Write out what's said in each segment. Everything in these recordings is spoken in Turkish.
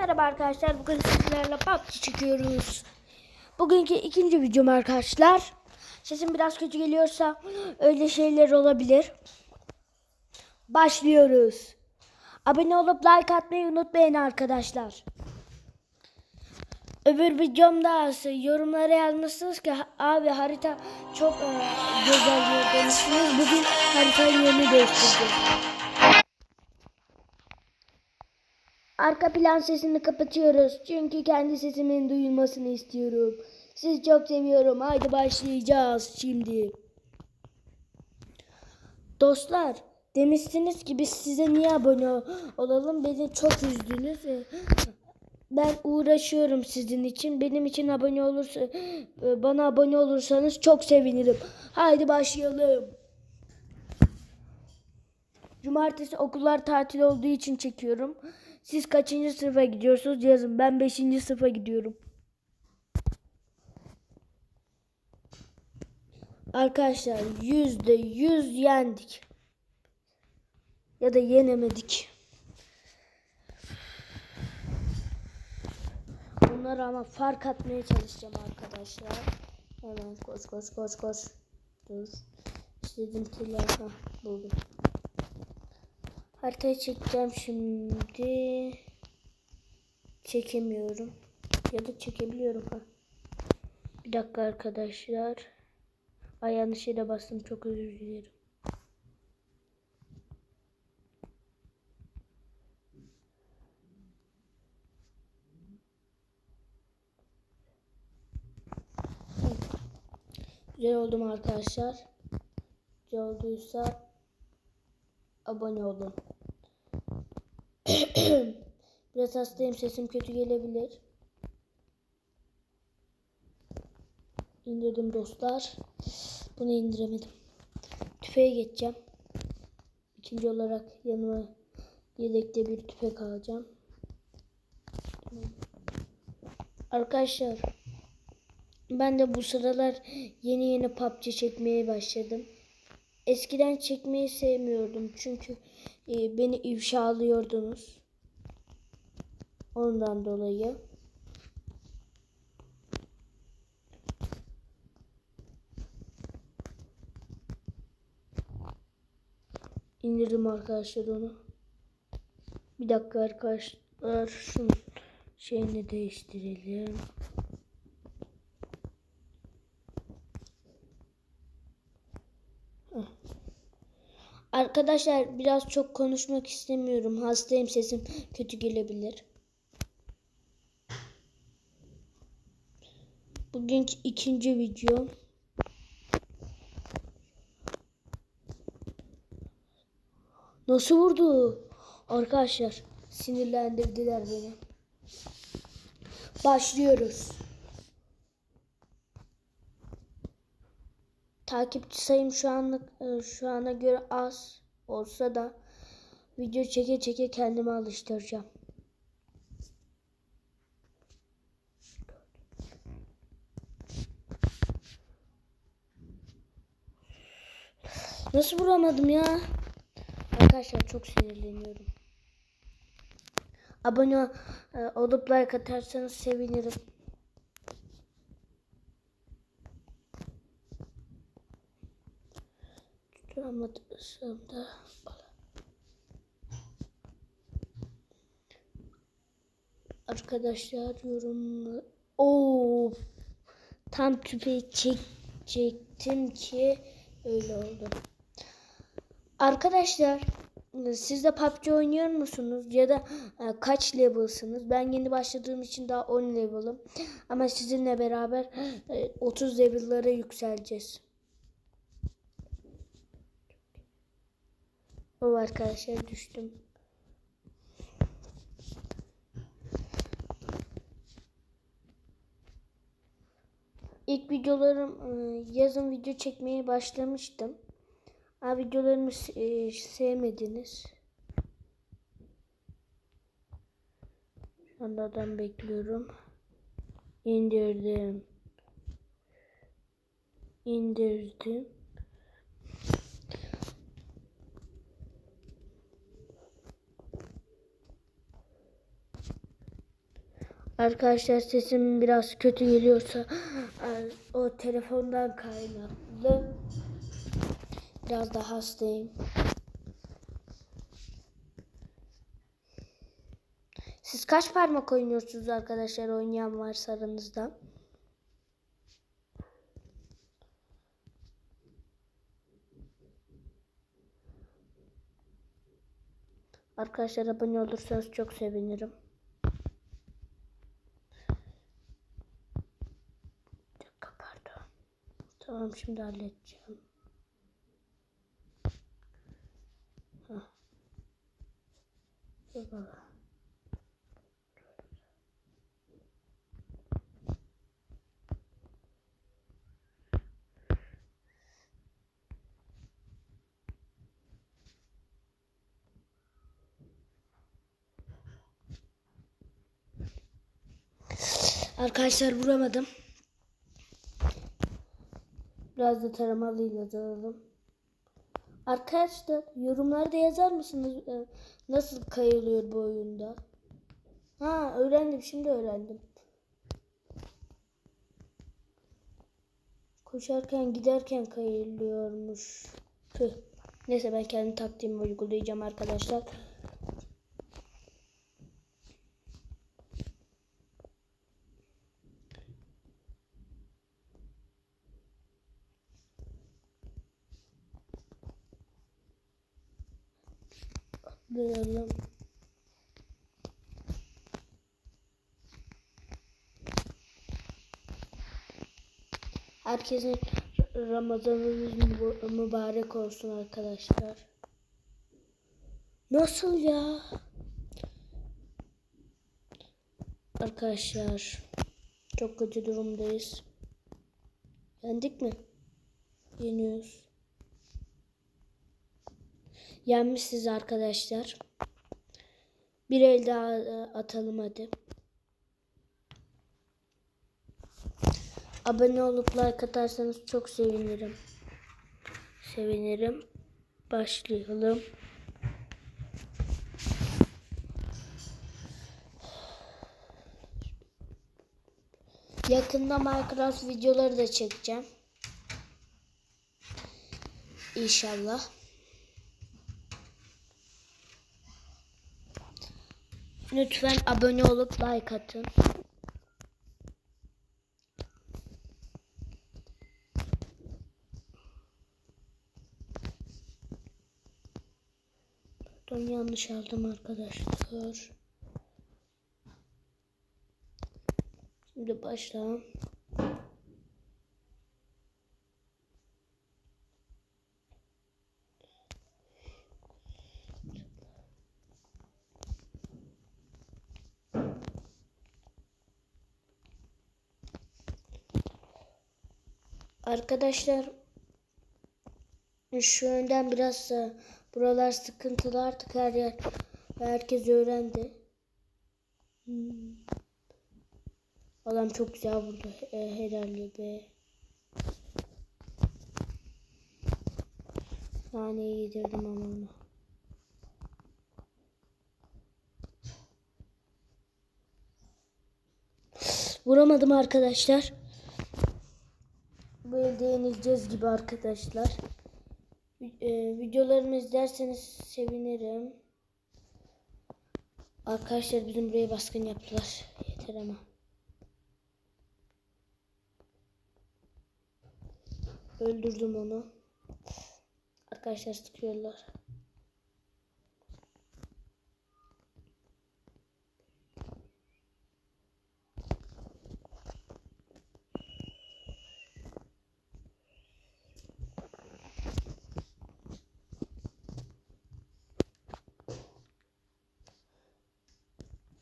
Merhaba arkadaşlar. Bugün sizlerle PUBG çekiyoruz. Bugünkü ikinci videom arkadaşlar. Sesim biraz kötü geliyorsa öyle şeyler olabilir. Başlıyoruz. Abone olup like atmayı unutmayın arkadaşlar. Öbür videomda yorumlara yazmışsınız ki abi harita çok e, güzel demişsiniz. Bugün haritanın yerini değiştireceğiz. Arka plan sesini kapatıyoruz. Çünkü kendi sesimin duyulmasını istiyorum. Sizi çok seviyorum. Haydi başlayacağız şimdi. Dostlar demiştiniz ki biz size niye abone olalım? Beni çok üzdünüz. Ben uğraşıyorum sizin için. Benim için abone olursa bana abone olursanız çok sevinirim. Haydi başlayalım. Cumartesi okullar tatil olduğu için çekiyorum. Siz kaçıncı sınıfa gidiyorsunuz yazın. Ben 5. sınıfa gidiyorum. Arkadaşlar yüzde yüz yendik. Ya da yenemedik. Bunlara ama fark atmaya çalışacağım arkadaşlar. Hemen koş koş koş. Dur. İstediğim telefon buldum. Haritayı çekeceğim şimdi. Çekemiyorum. Ya da çekebiliyorum ha. Bir dakika arkadaşlar. Ay yanlış yere bastım. Çok özür dilerim. Güzel oldum arkadaşlar. Güzel olduysa abone olun. Biraz hastayım sesim kötü gelebilir. İndirdim dostlar. Bunu indiremedim. Tüfeğe geçeceğim. İkinci olarak yanıma yedekte bir tüfek alacağım. Arkadaşlar ben de bu sıralar yeni yeni PUBG çekmeye başladım. Eskiden çekmeyi sevmiyordum çünkü e, beni ifşalıyordunuz. Ondan dolayı. İndirdim arkadaşlar onu. Bir dakika arkadaşlar şunun şeyini değiştirelim. Arkadaşlar biraz çok konuşmak istemiyorum. Hastayım sesim kötü gelebilir. Bugünkü ikinci video. Nasıl vurdu? Arkadaşlar sinirlendirdiler beni. Başlıyoruz. Takipçi sayım şu anlık e, şu ana göre az olsa da video çeke çeke kendimi alıştıracağım. Nasıl vuramadım ya? Arkadaşlar çok sinirleniyorum. Abone e, olup like atarsanız sevinirim. Tutamadıysam da Arkadaşlar yorum Oo tam tüfeği çekecektim ki öyle oldu. Arkadaşlar siz de PUBG oynuyor musunuz ya da e, kaç level'sınız? Ben yeni başladığım için daha 10 level'ım. Ama sizinle beraber e, 30 level'lara yükseleceğiz. O arkadaşlar düştüm. İlk videolarım e, yazın video çekmeye başlamıştım. Ama videolarımı e, sevmediniz. Şu anda adam bekliyorum. İndirdim. İndirdim. Arkadaşlar sesim biraz kötü geliyorsa o telefondan kaynaklı. Biraz da hastayım. Siz kaç parmak oynuyorsunuz arkadaşlar oynayan varsa aranızda? Arkadaşlar abone olursanız çok sevinirim. Bir dakika pardon. Tamam şimdi halledeceğim. Baba. Arkadaşlar vuramadım. Biraz da taramalıyla dalalım. Arkadaşlar yorumlarda yazar mısınız e, nasıl kayılıyor bu oyunda? Ha öğrendim şimdi öğrendim. Koşarken giderken kayılıyormuş. Tüh. Neyse ben kendi taktiğimi uygulayacağım arkadaşlar. Herkesin Ramazanınız müba- mübarek olsun arkadaşlar. Nasıl ya? Arkadaşlar çok kötü durumdayız. Yendik mi? Yeniyoruz. Yenmişiz arkadaşlar. Bir el daha e, atalım hadi. Abone olup like atarsanız çok sevinirim. Sevinirim. Başlayalım. Yakında Minecraft videoları da çekeceğim. İnşallah. Lütfen abone olup like atın. Pardon yanlış aldım arkadaşlar. Şimdi başlayalım. Arkadaşlar şu önden biraz da buralar sıkıntılı artık her yer herkes öğrendi. Hmm. Adam çok güzel vurdu e, herhalde be. Naneyi yedirdim ama ona. Vuramadım arkadaşlar. Böyle deneyeceğiz gibi arkadaşlar. Ee, videolarımı izlerseniz sevinirim. Arkadaşlar bizim buraya baskın yaptılar. Yeter ama. Öldürdüm onu. Arkadaşlar sıkıyorlar.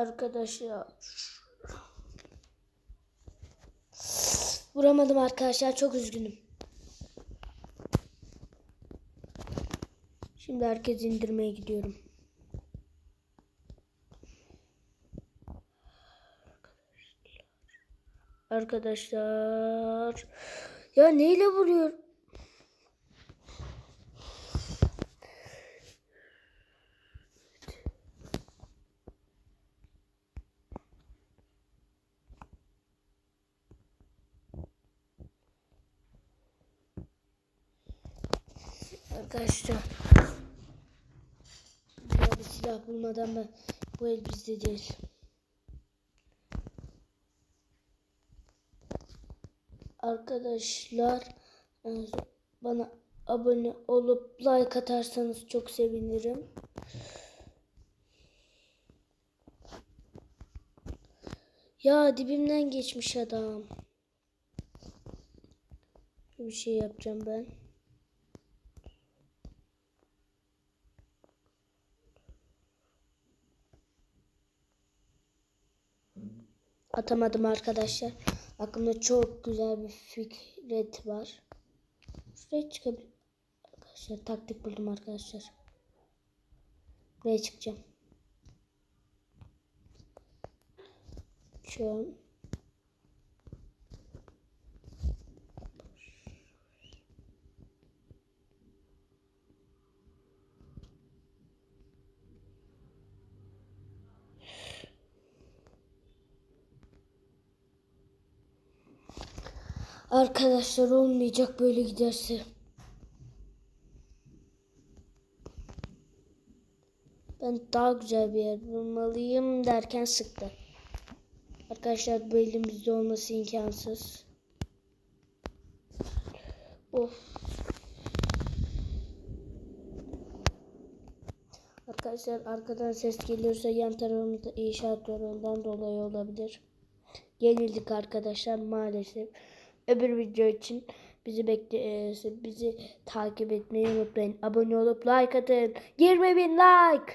Arkadaşlar. Vuramadım arkadaşlar. Çok üzgünüm. Şimdi herkes indirmeye gidiyorum. Arkadaşlar. Ya neyle vuruyor? Arkadaşlar. Ya bir silah bulmadan ben bu el bizde değil. Arkadaşlar e, bana abone olup like atarsanız çok sevinirim. Ya dibimden geçmiş adam. Bir şey yapacağım ben. Atamadım arkadaşlar. Aklımda çok güzel bir fikret var. Şuraya çıkabilir. Arkadaşlar taktik buldum arkadaşlar. Buraya çıkacağım. Şu an Arkadaşlar olmayacak böyle giderse. Ben daha güzel bir yer bulmalıyım derken sıktı. Arkadaşlar bu elimizde olması imkansız. Of. Arkadaşlar arkadan ses geliyorsa yan tarafımızda inşaat yolundan dolayı olabilir. Yenildik arkadaşlar maalesef. Öbür video için bizi bekle e, bizi takip etmeyi unutmayın. Abone olup like atın. 20 bin like.